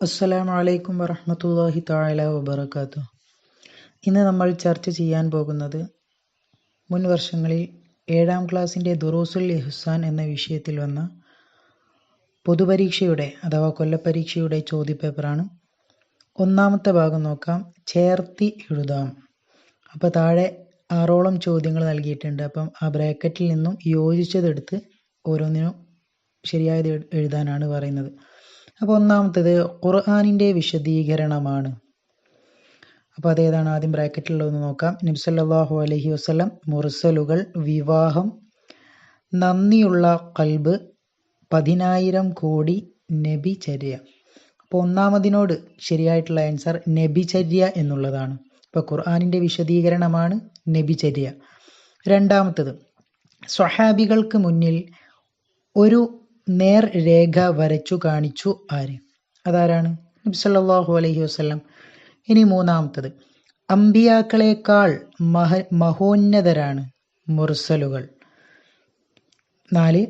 അസ്സലാമു വലൈക്കും വറഹ്മത്തുള്ളാഹി തആല വബർക്കാത്തു ഇന്ന് നമ്മൾ ചർച്ച ചെയ്യാൻ പോകുന്നത് മുൻ വർഷങ്ങളിൽ ഏഴാം ക്ലാസ്സിന്റെ ദുറൂസുൽ ഇഹ്സാൻ എന്ന വിഷയത്തിൽ വന്ന പൊതുപരീക്ഷയുടെ അഥവാ കൊല്ലപ്പരീക്ഷയുടെ ചോദ്യപേപ്പറാണ്. ഒന്നാമത്തെ ഭാഗം നോക്കാം. ചേർത്തി എഴുതാം. അപ്പോൾ താഴെ ആറോളം ചോദ്യങ്ങൾ നൽകിയിട്ടുണ്ട്. അപ്പം ആ ബ്രാക്കറ്റിൽ നിന്നും യോജിച്ചതെടുത്ത് ഓരോന്നിനും ശരിയായത് എഴുതാനാണ് പറയുന്നത്. അപ്പോൾ ഒന്നാമത്തേത് ഖുർആാനിന്റെ വിശദീകരണമാണ്. അപ്പോൾ അതേതാണ് ആദ്യം ബ്രാക്കറ്റിലുള്ളതെന്ന് നോക്കാം. നബ്സല്ലാഹു അലഹി വസ്ലം മുർസലുകൾ വിവാഹം നന്ദിയുള്ള കൽബ് പതിനായിരം കോടി നബിചര്യ. അപ്പോൾ ഒന്നാമതിനോട് ശരിയായിട്ടുള്ള ആൻസർ നബിചര്യ എന്നുള്ളതാണ്. ഇപ്പോൾ ഖുർആാനിന്റെ വിശദീകരണമാണ് നബിചര്യ. രണ്ടാമത്തത് സ്വഹാബികൾക്ക് മുന്നിൽ ഒരു നേർ രേഖ വരച്ചു കാണിച്ചു ആര്? അതാരാണ്? നബി സല്ലല്ലാഹു അലൈഹി വസല്ലം. ഇനി മൂന്നാമത്തത്. അമ്പിയാക്കളെക്കാൾ മഹ മഹോന്നതരാണ് മുർസലുകൾ. നാല്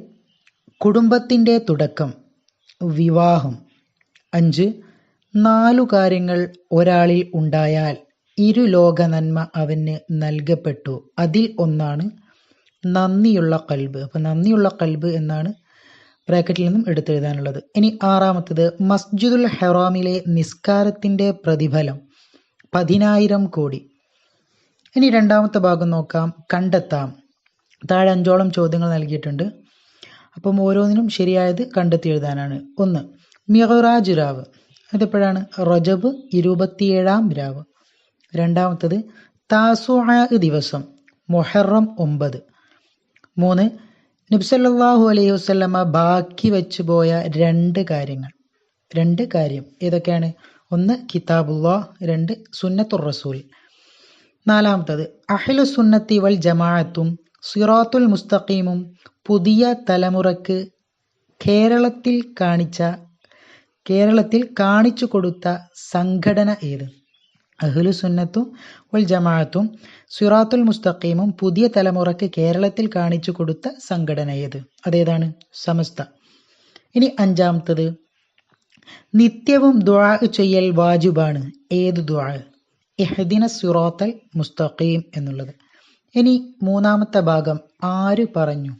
കുടുംബത്തിന്റെ തുടക്കം വിവാഹം. അഞ്ച് നാലു കാര്യങ്ങൾ ഒരാളിൽ ഉണ്ടായാൽ ഇരു ലോക നന്മ അവന് നൽകപ്പെട്ടു. അതിൽ ഒന്നാണ് നന്ദിയുള്ള കൽബ്. അപ്പം നന്ദിയുള്ള കൽബ് എന്നാണ് ബ്രാക്കറ്റിൽ നിന്നും എടുത്തെഴുതാനുള്ളത്. ഇനി ആറാമത്തത് മസ്ജിദുൽ ഹെറാമിലെ നിസ്കാരത്തിന്റെ പ്രതിഫലം പതിനായിരം കോടി. ഇനി രണ്ടാമത്തെ ഭാഗം നോക്കാം കണ്ടെത്താം. താഴെ അഞ്ചോളം ചോദ്യങ്ങൾ നൽകിയിട്ടുണ്ട്. അപ്പം ഓരോന്നിനും ശരിയായത് കണ്ടെത്തി എഴുതാനാണ്. ഒന്ന് മിഹറാജ് രാവ്. അതെപ്പോഴാണ്? റജബ് ഇരുപത്തിയേഴാം രാവ്. രണ്ടാമത്തത് താസുആ ദിവസം മൊഹറം ഒമ്പത്. മൂന്ന് നബ്സല്ലാഹു അലൈഹി വസ്ലമ ബാക്കി വെച്ചു പോയ രണ്ട് കാര്യങ്ങൾ. രണ്ട് കാര്യം. ഏതൊക്കെയാണ്? ഒന്ന് കിതാബുല്ലാ രണ്ട് സുന്നത്തുർ റസൂൽ. നാലാമത്തത് അഹ്ലു സുന്നത്തി വൽ ജമാഅത്തും സിറാത്തുൽ മുസ്തഖീമും പുതിയ തലമുറയ്ക്ക് കേരളത്തിൽ കാണിച്ച കേരളത്തിൽ കാണിച്ചു കൊടുത്ത സംഘടന ഏത്? അഹ്ലു സുന്നത്തും വൽ ജമാഅത്തും സിറാത്തുൽ മുസ്തഖീമും പുതിയ തലമുറയ്ക്ക് കേരളത്തിൽ കാണിച്ചു കൊടുത്ത സംഘടന ഏത് അതേതാണ്? സമസ്ത. ഇനി അഞ്ചാമത്തത്. നിത്യവും ദുആ ചെയ്യൽ വാജിബാണ്. ഏത് ദുആ? ഇഹ്ദിന സിറാത്തൽ മുസ്തഖീം എന്നുള്ളത്. ഇനി മൂന്നാമത്തെ ഭാഗം ആര് പറഞ്ഞു?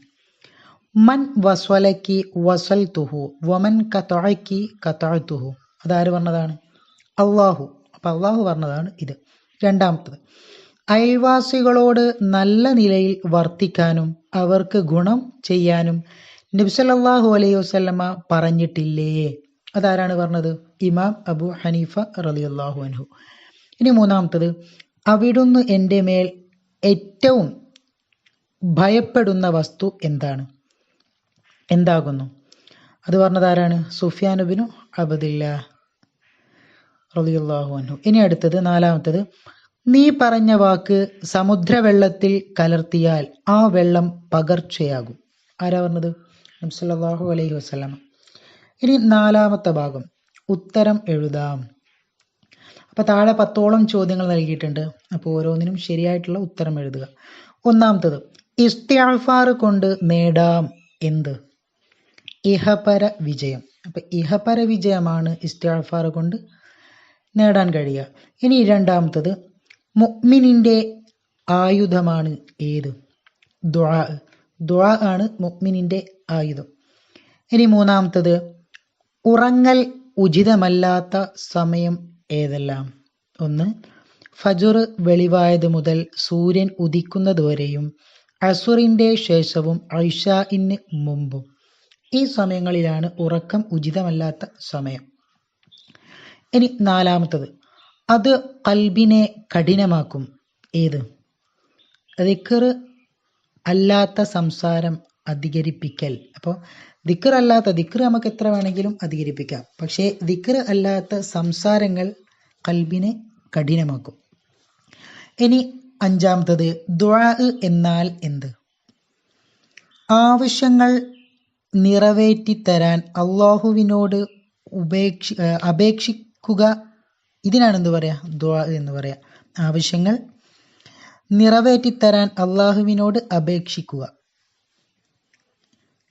മൻ വസ്വലക്കി വസൽ തുഹു വമൻ കത്തഴക്കി കതഅതുഹു അതാര് പറഞ്ഞതാണ്? അള്ളാഹു. അള്ളാഹു പറഞ്ഞതാണ് ഇത്. രണ്ടാമത്തത് അയൽവാസികളോട് നല്ല നിലയിൽ വർത്തിക്കാനും അവർക്ക് ഗുണം ചെയ്യാനും നബ്സലല്ലാഹു അലൈഹി വസല്ലമ പറഞ്ഞിട്ടില്ലേ? അതാരാണ് പറഞ്ഞത്? ഇമാം അബു ഹനീഫ റലി അള്ളാഹു അൻഹു. ഇനി മൂന്നാമത്തത് അവിടുന്ന് എന്റെ മേൽ ഏറ്റവും ഭയപ്പെടുന്ന വസ്തു എന്താണ്? എന്താകുന്നു? അത് പറഞ്ഞതാരാണ് സുഫിയാനുബിനു അബദില്ല. റളിയല്ലാഹു അൻഹു. ഇനി അടുത്തത് നാലാമത്തത്. നീ പറഞ്ഞ വാക്ക് സമുദ്രവെള്ളത്തിൽ കലർത്തിയാൽ ആ വെള്ളം പകർച്ചയാകും. ആരാ പറഞ്ഞത്? നബ്സല്ലാഹു അലൈഹി വസല്ലമ ഇനി നാലാമത്തെ ഭാഗം. ഉത്തരം എഴുതാം. അപ്പോൾ താഴെ പത്തോളം ചോദ്യങ്ങൾ നൽകിയിട്ടുണ്ട്. അപ്പോൾ ഓരോന്നിനും ശരിയായിട്ടുള്ള ഉത്തരം എഴുതുക. ഒന്നാമത്തത് ഇസ്തിയാൾഫാർ കൊണ്ട് നേടാം എന്ത്? ഇഹപര വിജയം. അപ്പം ഇഹപര വിജയമാണ് ഇസ്തിയാൾഫാർ കൊണ്ട് നേടാൻ കഴിയുക. ഇനി രണ്ടാമത്തത് മുഅ്മിനിന്റെ ആയുധമാണ് ഏത്? ദ്വാ ദ്വാ ആണ് മുഅ്മിനിന്റെ ആയുധം. ഇനി മൂന്നാമത്തത് ഉറങ്ങൽ ഉചിതമല്ലാത്ത സമയം ഏതെല്ലാം? ഒന്ന് ഫജുർ വെളിവായത് മുതൽ സൂര്യൻ ഉദിക്കുന്നതുവരെയും അസുറിന്റെ ശേഷവും ഐഷാഇന് മുമ്പും. ഈ സമയങ്ങളിലാണ് ഉറക്കം ഉചിതമല്ലാത്ത സമയം. ഇനി നാലാമത്തത്. അത് കൽബിനെ കഠിനമാക്കും. ഏത്? ദിക്കർ അല്ലാത്ത സംസാരം അധികരിപ്പിക്കൽ. അപ്പോൾ ദിക്കർ അല്ലാത്ത ദിക്കർ നമുക്ക് എത്ര വേണമെങ്കിലും അധികരിപ്പിക്കാം. പക്ഷേ ദിക്കർ അല്ലാത്ത സംസാരങ്ങൾ കൽബിനെ കഠിനമാക്കും. ഇനി അഞ്ചാമത്തത് ദുആ എന്നാൽ എന്ത്? ആവശ്യങ്ങൾ നിറവേറ്റി തരാൻ അള്ളാഹുവിനോട് ഉപേക്ഷി ഏഹ് അപേക്ഷിക്കുക ഇതിനാണ് എന്ത് പറയാ? ദുആ എന്ന് പറയാ. ആവശ്യങ്ങൾ നിറവേറ്റിത്തരാൻ അള്ളാഹുവിനോട് അപേക്ഷിക്കുക.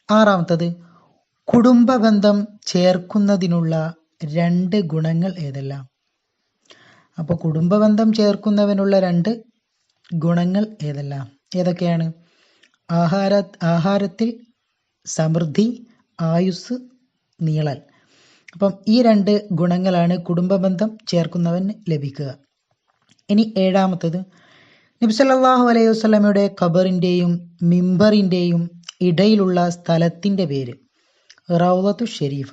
ആറാമത്തത് കുടുംബ ബന്ധം ചേർക്കുന്നതിനുള്ള രണ്ട് ഗുണങ്ങൾ ഏതെല്ലാം? അപ്പോൾ കുടുംബബന്ധം ചേർക്കുന്നവനുള്ള രണ്ട് ഗുണങ്ങൾ ഏതെല്ലാം? ഏതൊക്കെയാണ്? ആഹാര ആഹാരത്തിൽ സമൃദ്ധി ആയുസ് നീളൽ. അപ്പം ഈ രണ്ട് ഗുണങ്ങളാണ് കുടുംബബന്ധം ചേർക്കുന്നവന് ലഭിക്കുക. ഇനി ഏഴാമത്തത് നബ്സല്ലാഹു അലൈഹി വസ്ലമയുടെ ഖബറിന്റെയും മിമ്പറിന്റെയും ഇടയിലുള്ള സ്ഥലത്തിന്റെ പേര് റൗദത്തു ഷെരീഫ.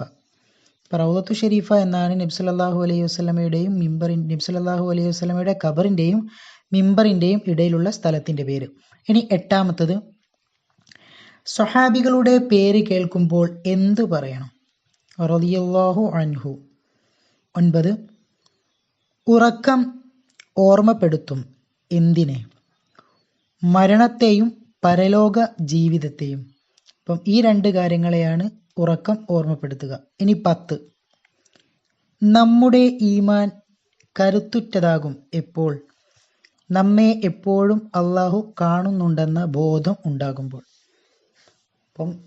റൗലത്തു ഷെരീഫ എന്നാണ് നബ്സല്ലാഹു അലൈഹി വസ്ലമയുടെയും മിമ്പറിൻ നബ്സല്ലാഹു അലൈഹി വസ്ലമയുടെ ഖബറിന്റെയും മിമ്പറിന്റെയും ഇടയിലുള്ള സ്ഥലത്തിന്റെ പേര്. ഇനി എട്ടാമത്തത് സ്വഹാബികളുടെ പേര് കേൾക്കുമ്പോൾ എന്തു പറയണം? അൻഹു. ഒൻപത് ഉറക്കം ഓർമ്മപ്പെടുത്തും എന്തിനെ? മരണത്തെയും പരലോക ജീവിതത്തെയും. അപ്പം ഈ രണ്ട് കാര്യങ്ങളെയാണ് ഉറക്കം ഓർമ്മപ്പെടുത്തുക. ഇനി പത്ത് നമ്മുടെ ഈമാൻ കരുത്തുറ്റതാകും എപ്പോൾ? നമ്മെ എപ്പോഴും അള്ളാഹു കാണുന്നുണ്ടെന്ന ബോധം ഉണ്ടാകുമ്പോൾ. അപ്പം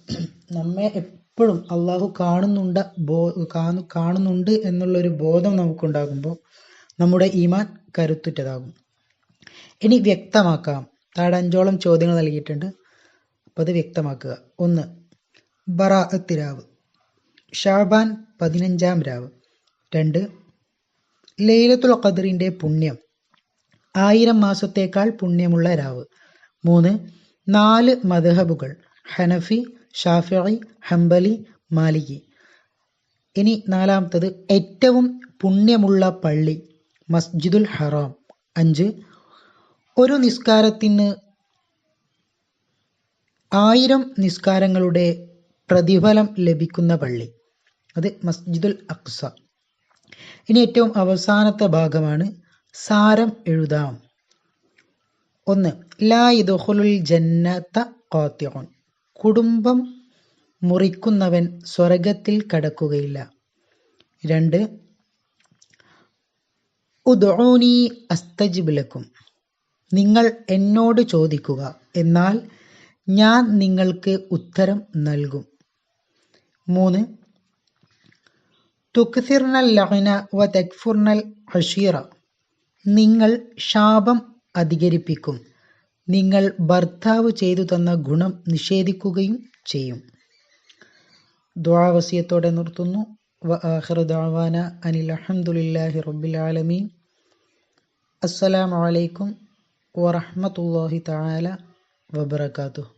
നമ്മെ എപ്പോഴും അള്ളാഹു കാണുന്നുണ്ട് ബോ കാണു കാണുന്നുണ്ട് എന്നുള്ളൊരു ബോധം നമുക്കുണ്ടാകുമ്പോൾ നമ്മുടെ ഈമാൻ കരുത്തുറ്റതാകും. ഇനി വ്യക്തമാക്കാം. താഴെ അഞ്ചോളം ചോദ്യങ്ങൾ നൽകിയിട്ടുണ്ട്. അപ്പോൾ അത് വ്യക്തമാക്കുക. ഒന്ന് ബറാഅത്ത് രാവ്. ഷാബാൻ പതിനഞ്ചാം രാവ്. രണ്ട് ലൈലത്തുൽ ഖദറിന്റെ പുണ്യം. ആയിരം മാസത്തേക്കാൾ പുണ്യമുള്ള രാവ്. മൂന്ന് നാല് മദ്ഹബുകൾ ഹനഫി ഷാഫിഇ ഹംബലി മാലികി. ഇനി നാലാമത്തത് ഏറ്റവും പുണ്യമുള്ള പള്ളി മസ്ജിദുൽ ഹറാം. അഞ്ച് ഒരു നിസ്കാരത്തിന് ആയിരം നിസ്കാരങ്ങളുടെ പ്രതിഫലം ലഭിക്കുന്ന പള്ളി അത് മസ്ജിദുൽ അക്സ. ഇനി ഏറ്റവും അവസാനത്തെ ഭാഗമാണ് സാരം എഴുതാം. ഒന്ന് ലാ ഇദുഹുലുൽ ജന്നത്ത ഖാത്തിഉൻ. കുടുംബം മുറിക്കുന്നവൻ സ്വർഗത്തിൽ കടക്കുകയില്ല. രണ്ട് ഉദോണി അസ്തജിബിലക്കും നിങ്ങൾ എന്നോട് ചോദിക്കുക എന്നാൽ ഞാൻ നിങ്ങൾക്ക് ഉത്തരം നൽകും. മൂന്ന് തുക്സിർണൽ ലഹന വ തെക്ഫുർണൽ ഹഷീറ നിങ്ങൾ ശാപം അധികരിപ്പിക്കും. നിങ്ങൾ ഭർത്താവ് ചെയ്തു തന്ന ഗുണം നിഷേധിക്കുകയും ചെയ്യും. ദ്വാവസ്യത്തോടെ നിർത്തുന്നു. ദഅവാന അനിൽ അൽഹംദുലില്ലാഹി റബ്ബിൽ ആലമീൻ. അസ്സലാമു അലൈക്കും വറഹ്മത്തുള്ളാഹി തആല വബറകാതുഹു.